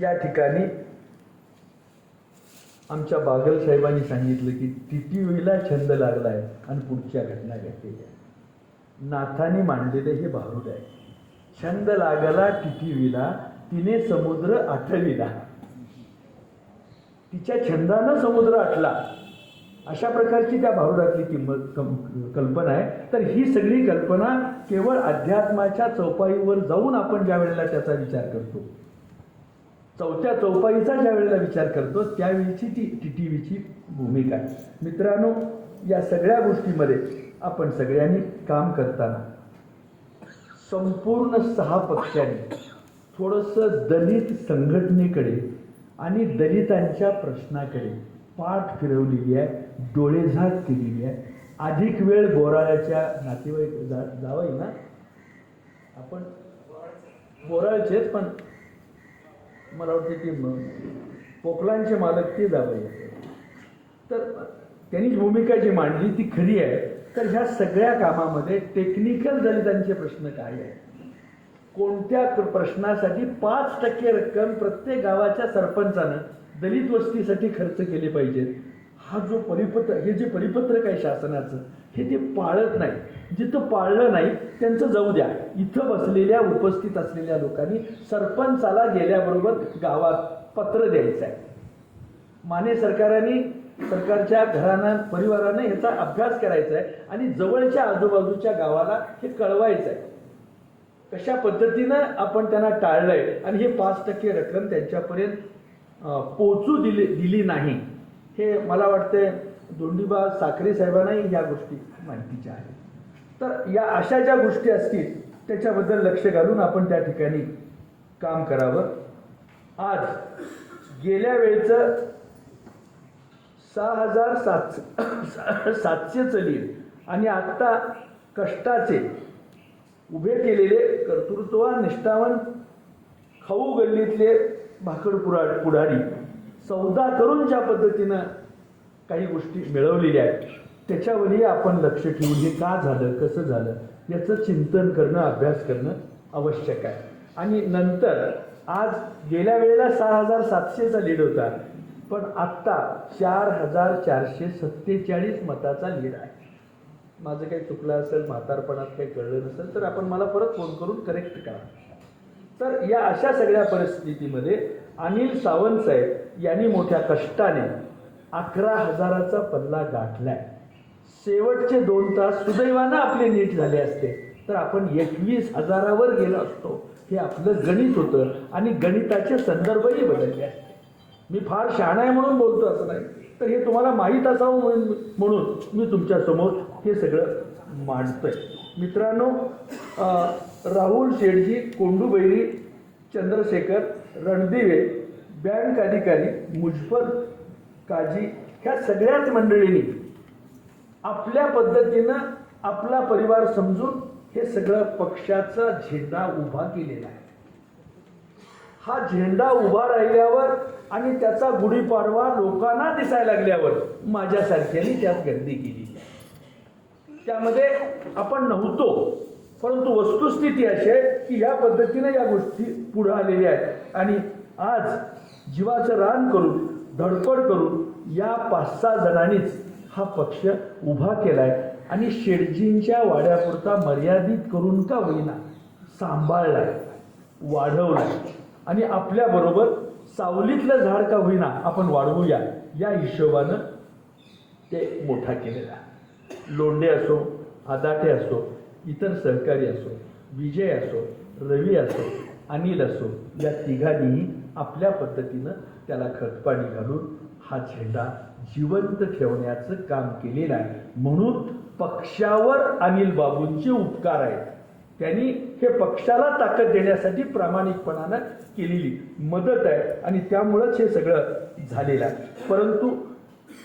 या ठिकाणी आमच्या बागल साहेबांनी सांगितलं की टिटीवीला छंद लागला आहे आणि पुढच्या घटना घडलेल्या नाथाने मांडलेले हे भारूड आहे. छंद लागला टिटीवीला तिने समुद्र आठविला. तिच्या छंदानं समुद्र आटला. अशा प्रकारची त्या भारुडातली किंमत कल्पना आहे. तर ही सगळी कल्पना केवळ अध्यात्माच्या चौपाईवर जाऊन आपण ज्या वेळेला त्याचा विचार करतो चौथ्या चौपाईचा ज्या वेळेला विचार करतो त्यावेळीची ती टी टी व्हीची भूमिका आहे. मित्रांनो या सगळ्या गोष्टीमध्ये आपण सगळ्यांनी काम करताना संपूर्ण सहा पक्षांनी थोडंसं दलित संघटनेकडे आणि दलितांच्या प्रश्नाकडे पाठ फिरवलेली आहे डोळेझाक केलेली आहे. अधिक वेळ बोराळ्याच्या नातेवाईक जा जावं ना? आपण बोराळचेच पण मला वाटते की म- पोकलांचे मालक ते जावई. तर त्यांनी भूमिका जी मांडली ती खरी आहे. तर ह्या सगळ्या कामामध्ये टेक्निकल दलितांचे प्रश्न काय आहे कोणत्या प्रश्नासाठी पाच टक्के रक्कम प्रत्येक गावाच्या सरपंचानं दलित वस्तीसाठी खर्च केले पाहिजेत? हा जो परिपत्र हे जे परिपत्रक आहे शासनाचं हे ते पाळत नाही जिथं पाळलं नाही त्यांचं जाऊ द्या. इथं बसलेल्या उपस्थित असलेल्या लोकांनी सरपंचाला गेल्याबरोबर गावात पत्र द्यायचं आहे माने सरकाराने सरकारच्या घरानं परिवारानं ह्याचा अभ्यास करायचा आहे आणि जवळच्या आजूबाजूच्या गावाला हे कळवायचं आहे कशा पद्धतीनं आपण त्यांना टाळलंय आणि हे पाच टक्के रक्कम त्यांच्यापर्यंत पोचू दिली दिली नाही हे मला वाटतंय दोंडीबा साखरे साहेबांनाही या गोष्टी माहितीच्या आहेत. तर या अशा ज्या गोष्टी असतील त्याच्याबद्दल लक्ष घालून आपण त्या ठिकाणी काम करावं. आज गेल्या वेळचं सहा हजार सातशे सातशेचं आणि आत्ता कष्टाचे उभे केलेले कर्तृत्व निष्ठावन खाऊ गल्लीतले भाकड पुरा पुढारी सौदा करून ज्या पद्धतीनं काही गोष्टी मिळवलेल्या आहेत. त्याच्यावरही आपण लक्ष ठेवून हे का झालं कसं झालं याचं चिंतन करणं अभ्यास करणं आवश्यक आहे. आणि नंतर आज गेल्या वेळेला सहा हजार सातशेचा लीड होता पण आत्ता चार हजार चारशे सत्तेचाळीस मताचा लीड आहे. माझं काही चुकलं असेल म्हातारपणात काही कळलं नसेल तर आपण मला परत फोन करून करेक्ट करा. तर या अशा सगळ्या परिस्थितीमध्ये अनिल सावंत साहेब यांनी मोठ्या कष्टाने अकरा हजाराचा पल्ला गाठलाय. शेवटचे दोन तास सुदैवानं आपले नीट झाले असते. तर आपण एकवीस हजारावर गेलो असतो. हे आपलं गणित होतं आणि गणिताचे संदर्भही बदलले असते. मी फार शहाणा आहे म्हणून बोलतो असं नाही. तर हे तुम्हाला माहीत असावं म्हणून म्हणून मी तुमच्यासमोर हे सगळं मांडतोय. मित्रांनो राहुल शेडजी कोंडूबैरी चंद्रशेखर रणदिवे बँक अधिकारी मुजफर काजी ह्या सगळ्याच मंडळींनी आपल्या पद्धतीनं आपला परिवार समजून हे सगळं पक्षाचा झेंडा उभा केलेला आहे. हा झेंडा उभा राहिल्यावर आणि त्याचा गुढीपाडवा लोकांना दिसायला लागल्यावर माझ्यासारख्याने त्यात गर्दी केली. त्यामध्ये आपण नव्हतो परंतु वस्तुस्थिती अशी आहे की या पद्धतीने या गोष्टी पुढे आलेल्या आहेत. आणि आज जीवाचं रान करून धडपड करून या पाच सहा जणांनीच हा पक्ष उभा केलाय आणि शेटजींच्या वाड्यापुरता मर्यादित करून का होईना सांभाळलाय वाढवलाय. आणि आपल्याबरोबर सावलीतलं झाड का होईना आपण वाढवूया या हिशोबानं ते मोठा केलेला आहे. लोंढे असो आदाटे असो इतर सहकारी असो विजय असो रवी असो अनिल असो या तिघांनीही आपल्या पद्धतीनं त्याला खतपाणी घालून हा झेंडा जिवंत ठेवण्याचं काम केलेलं आहे. म्हणून पक्षावर अनिल बाबूंचे उपकार आहेत. त्यांनी हे पक्षाला ताकद देण्यासाठी प्रामाणिकपणानं केलेली मदत आहे आणि त्यामुळंच हे सगळं झालेलं आहे. परंतु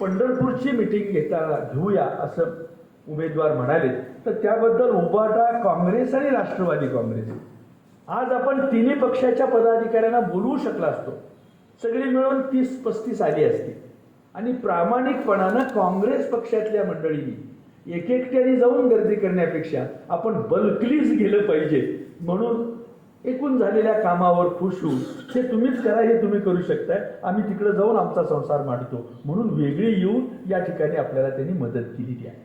पंढरपूरची मिटिंग घेता घेऊया असं उमेदवार म्हणाले तर त्याबद्दल उबाटा काँग्रेस आणि राष्ट्रवादी काँग्रेस. आज आपण तिन्ही पक्षाच्या पदाधिकाऱ्यांना बोलवू शकला असतो. सगळी मिळून तीस पस्तीस आली असती. आणि प्रामाणिकपणानं काँग्रेस पक्षातल्या मंडळींनी एक एकट्याने जाऊन गर्दी करण्यापेक्षा आपण बल्कलीच गेलं पाहिजे म्हणून एकूण झालेल्या कामावर खुश होऊन हे तुम्हीच करा हे तुम्ही करू शकताय आम्ही तिकडे जाऊन आमचा संसार मांडतो. म्हणून वेगळी येऊन या ठिकाणी आपल्याला त्यांनी मदत केलेली आहे.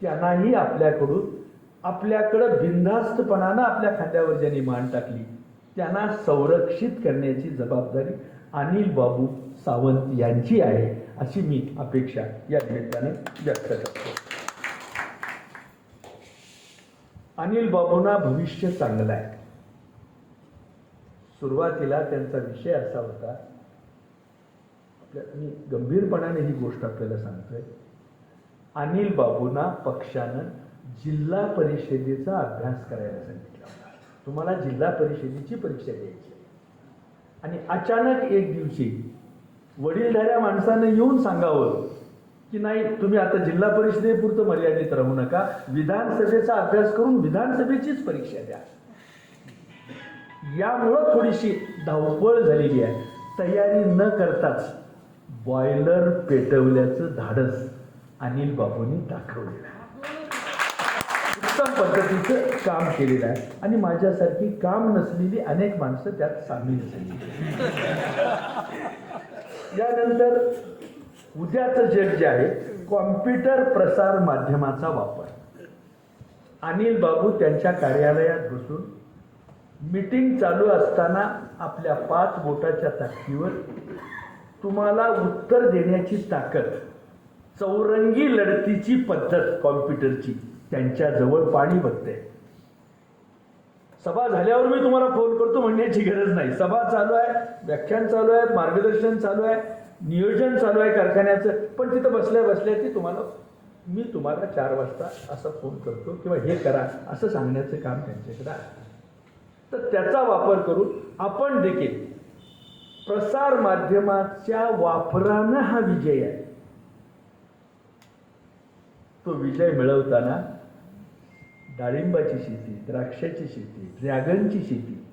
त्यांनाही आपल्याकडून आपल्याकडं बिनधास्तपणानं आपल्या खांद्यावर ज्यांनी मान टाकली त्यांना संरक्षित करण्याची जबाबदारी अनिल बाबू सावंत यांची आहे. अशी मी अपेक्षा या निमित्ताने व्यक्त करतो. अनिल बाबूंना भविष्य चांगलं आहे. सुरुवातीला त्यांचा विषय असा होता आपल्या मी गंभीरपणाने ही गोष्ट आपल्याला सांगतोय. अनिल बाबूंना पक्षानं जिल्हा परिषदेचा अभ्यास करायला सांगितला होता. तुम्हाला जिल्हा परिषदेची परीक्षा द्यायची आणि अचानक एक दिवशी वडीलधाऱ्या माणसानं येऊन सांगावं की नाही तुम्ही आता जिल्हा परिषदेपुरतं मर्यादित राहू नका. विधानसभेचा अभ्यास करून विधानसभेचीच परीक्षा द्या. यामुळं थोडीशी धावपळ झालेली आहे. तयारी न करताच बॉयलर पेटवल्याचं धाडस अनिल बाबूंनी दाखवलेलं आहे. उत्तम पद्धतीचं काम केलेलं आहे आणि माझ्यासारखी काम नसलेली अनेक माणसं त्यात सामील झाली. यानंतर उद्याचं जग जे आहे कॉम्प्युटर प्रसार माध्यमाचा वापर. अनिल बाबू त्यांच्या कार्यालयात बसून मीटिंग चालू असताना आपल्या पाच बोटाच्या ताकदीवर तुम्हाला उत्तर देण्याची ताकद चौरंगी लढतीची पद्धत कॉम्प्युटरची त्यांच्याजवळ पाणी बघते. सभा झाल्यावर मी तुम्हाला फोन करतो म्हणण्याची गरज नाही. सभा चालू आहे व्याख्यान चालू आहे मार्गदर्शन चालू आहे नियोजन चालू आहे कारखान्याचं. पण तिथं बसल्या बसल्या ती तुम्हाला मी तुम्हाला चार वाजता असा फोन करतो किंवा हे करा असं सांगण्याचं काम त्यांच्याकडे आहे. तर त्याचा वापर करून आपण देखील प्रसार माध्यमाच्या वापरानं हा विजय आहे. तो विजय मिळवताना डाळिंबाची शेती द्राक्षाची शेती ड्रॅगनची शेती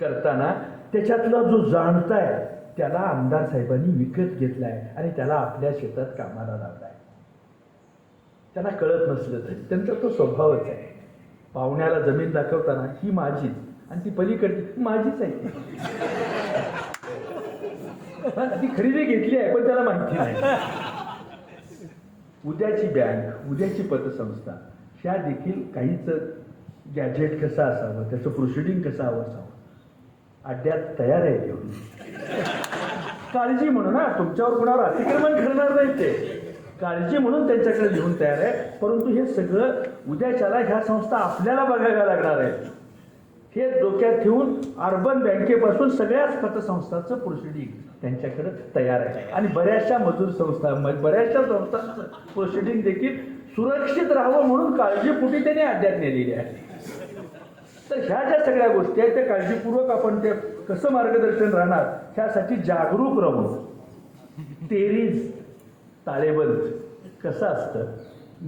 करताना त्याच्यातला जो जाणता आहे त्याला आमदार साहेबांनी विकत घेतलाय आणि त्याला आपल्या शेतात कामाला लावलाय. त्यांना कळत नसलं तरी त्यांचा तो स्वभावच आहे. पाहुण्याला जमीन दाखवताना ही माझीच आणि ती पलीकडची माझीच आहे. ती खरेदी घेतली आहे पण त्याला माहिती नाही. उद्याची बँक उद्याची पतसंस्था ह्या देखील काहीच गॅजेट कसं असावं त्याचं प्रोसिडिंग कसं हवं असावं अड्ड्यात तयार आहे तेवढी काळजी म्हणून हा तुमच्यावर कुणावर अतिक्रमण करणार नाही ते. काळजी म्हणून त्यांच्याकडे घेऊन तयार आहे परंतु हे सगळं उद्याच्याला ह्या संस्था आपल्याला बघायला लागणार आहे. हे डोक्यात ठेवून अर्बन बँकेपासून सगळ्याच पतसंस्थांचं प्रोसिडिंग त्यांच्याकडे तयार आहे. आणि बऱ्याचशा मजूर संस्था बऱ्याचशा संस्थांचं प्रोसिडिंग देखील सुरक्षित राहावं म्हणून काळजीपुटी त्यांनी अध्यात नेलेली आहे. तर ह्या ज्या सगळ्या गोष्टी आहेत त्या काळजीपूर्वक आपण ते कसं मार्गदर्शन राहणार ह्यासाठी जागरूक राहून तेरीज ताळेबंद कसं असतं?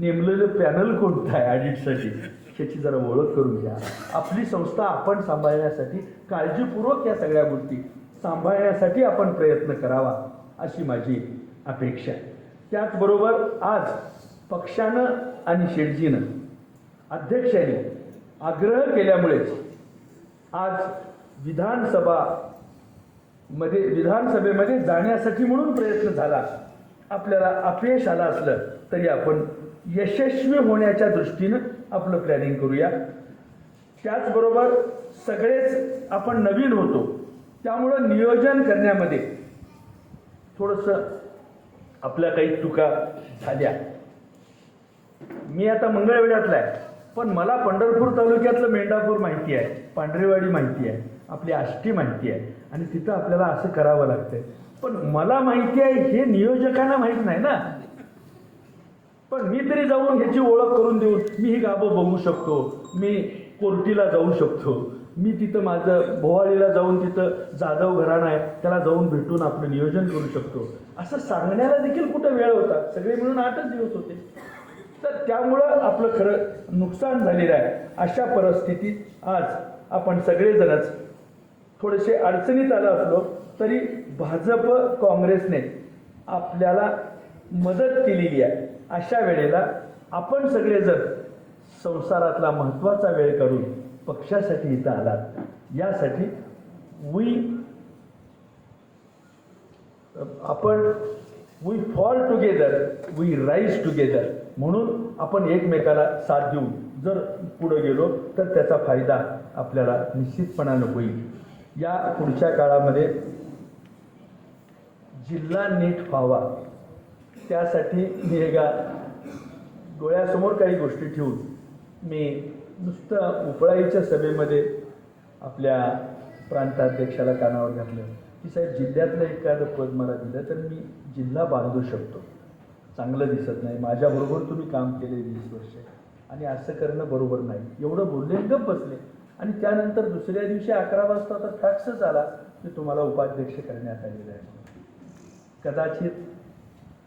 नेमलेलं पॅनल कोणतं आहे ऑडिटसाठी ह्याची जरा ओळख करून घ्या. आपली संस्था आपण सांभाळण्यासाठी काळजीपूर्वक या सगळ्या गोष्टी सांभाळण्यासाठी आपण प्रयत्न करावा अशी माझी अपेक्षा आहे. त्याचबरोबर आज पक्षानं आणि शेटजीनं अध्यक्षांनी आग्रह केल्यामुळेच आज विधानसभा मध्ये विधानसभेमध्ये जाण्यासाठी म्हणून प्रयत्न झाला. आपल्याला अपयश आलं असलं तरी आपण यशस्वी होण्याच्या दृष्टीनं आपलं प्लॅनिंग करूया. त्याचबरोबर सगळेच आपण नवीन होतो. त्यामुळं नियोजन करण्यामध्ये थोडंसं आपल्या काही चुका झाल्या. मी आता मंगळवेढ्यातला आहे. पण मला पंढरपूर तालुक्यातलं मेंढापूर माहिती आहे पांढरेवाडी माहिती आहे आपली आष्टी माहिती आहे. आणि तिथं आपल्याला असं करावं लागतंय. पण मला माहिती आहे हे नियोजकांना माहीत नाही ना. पण मी तरी जाऊन ह्याची ओळख करून देऊन मी ही गाभं बघू शकतो. मी कोर्टीला जाऊ शकतो. मी तिथं माझं भोवाळीला जाऊन तिथं जाधव घराणं आहे त्याला जाऊन भेटून आपलं नियोजन करू शकतो. असं सांगण्याला देखील कुठं वेळ होता? सगळे मिळून आठच दिवस होते. तर त्यामुळं आपलं खरं नुकसान झालेलं आहे. अशा परिस्थितीत आज आपण सगळेजणच थोडेसे अडचणीत आलं असलो तरी भाजप काँग्रेसने आपल्याला मदत केलेली आहे. अशा वेळेला आपण सगळेजण संसारातला महत्त्वाचा वेळ काढून पक्षासाठी इथं आलात. यासाठी वी आपण we fall together we rise together म्हणून आपण एकमेकाला साथ देऊन जर पुढे गेलो तर त्याचा फायदा आपल्याला निश्चितपणानं होईल. या पुढच्या काळामध्ये जिल्हा नीट व्हावा. त्यासाठी मी एका डोळ्यासमोर काही गोष्टी ठेवून मी नुसतं उपळाईच्या सभेमध्ये आपल्या प्रांताध्यक्षाला कानावर घातलं. की साहेब जिल्ह्यातलं एखादं पद मला दिलं तर मी जिल्हा बांधू शकतो. चांगलं दिसत नाही. माझ्याबरोबर तुम्ही काम केले वीस वर्ष. आणि असं करणं बरोबर नाही. एवढं बोलले गप बसले. आणि त्यानंतर दुसऱ्या दिवशी अकरा वाजता तर फॅक्सच आला की तुम्हाला उपाध्यक्ष करण्यात आलेलं आहे. कदाचित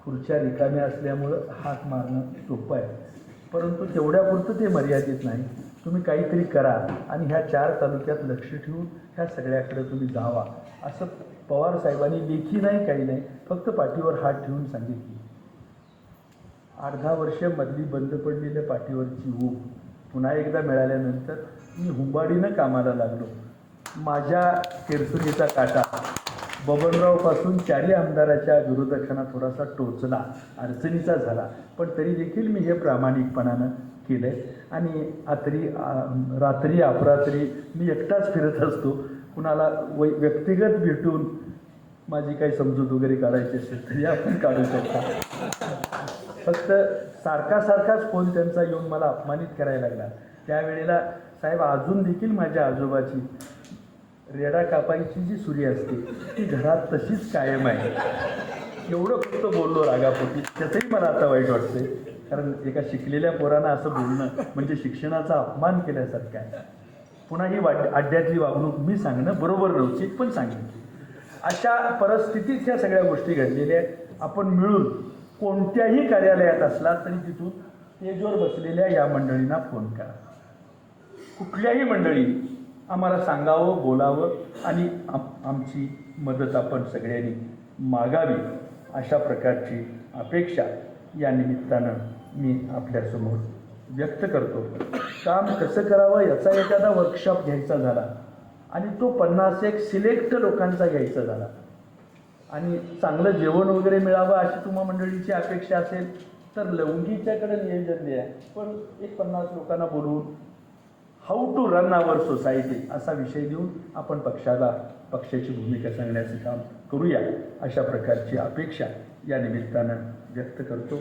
खुर्च्या रिकाम्या असल्यामुळं हाक मारणं सोपं आहे. परंतु तेवढ्यापुरतं ते मर्यादित नाही. तुम्ही काहीतरी करा आणि ह्या चार तालुक्यात लक्ष ठेवून ह्या सगळ्याकडे तुम्ही जावा असं पवार साहेबांनी लेखी नाही काही नाही. फक्त पाठीवर हात ठेवून सांगितली. अर्धा वर्ष मधली बंद पडलेल्या पाठीवरची ऊब पुन्हा एकदा मिळाल्यानंतर मी हुंबाडीनं कामाला लागलो. माझ्या केरसुनीचा काटा. बबनरावपासून चारी आमदाराच्या विरोधकांना थोडासा टोचला अडचणीचा झाला. पण तरी देखील मी हे प्रामाणिकपणानं केलं आहे आणि आतरी रात्री अपरात्री मी एकटाच फिरत असतो. कुणाला वै व्यक्तिगत भेटून माझी काही समजूत वगैरे काढायची असेल तरी आपण काढू शकतो. फक्त सारखा सारखाच फोन त्यांचा येऊन मला अपमानित करायला लागला. त्यावेळेला साहेब अजून देखील माझ्या आजोबाची रेडा कापायची जी सुरी असते ती घरात तशीच कायम आहे. एवढं फक्त बोललो रागापोटी. त्याचंही मला आता वाईट वाटतंय. कारण एका शिकलेल्या पोरानं असं बोलणं म्हणजे शिक्षणाचा अपमान केल्यासारखं आहे. पुन्हा ही वाट अड्ड्यातली वागणूक मी सांगणं बरोबर नव्हती पण सांगितली अशा परिस्थितीत ह्या सगळ्या गोष्टी घडलेल्या आहेत. आपण मिळून कोणत्याही कार्यालयात असला तरी तिथून तेजवर बसलेल्या या मंडळींना फोन करा. कुठल्याही मंडळी आम्हाला सांगावं बोलावं आणि आम आमची मदत आपण सगळ्यांनी मागावी अशा प्रकारची अपेक्षा या निमित्तानं मी आपल्यासमोर व्यक्त करतो. काम कसं करावं याचा एखादा वर्कशॉप घ्यायचा झाला आणि तो पन्नास एक सिलेक्ट लोकांचा घ्यायचा झाला. आणि चांगलं जेवण वगैरे मिळावं अशी तुम्हा मंडळीची अपेक्षा असेल तर लवंगीच्याकडे नियोजन द्या पण एक पन्नास लोकांना बोलवून how to run our society असा विषय देऊन आपण पक्षाला पक्षाची भूमिका सांगण्याचं काम करूया अशा प्रकारची अपेक्षा या निमित्तानं व्यक्त करतो.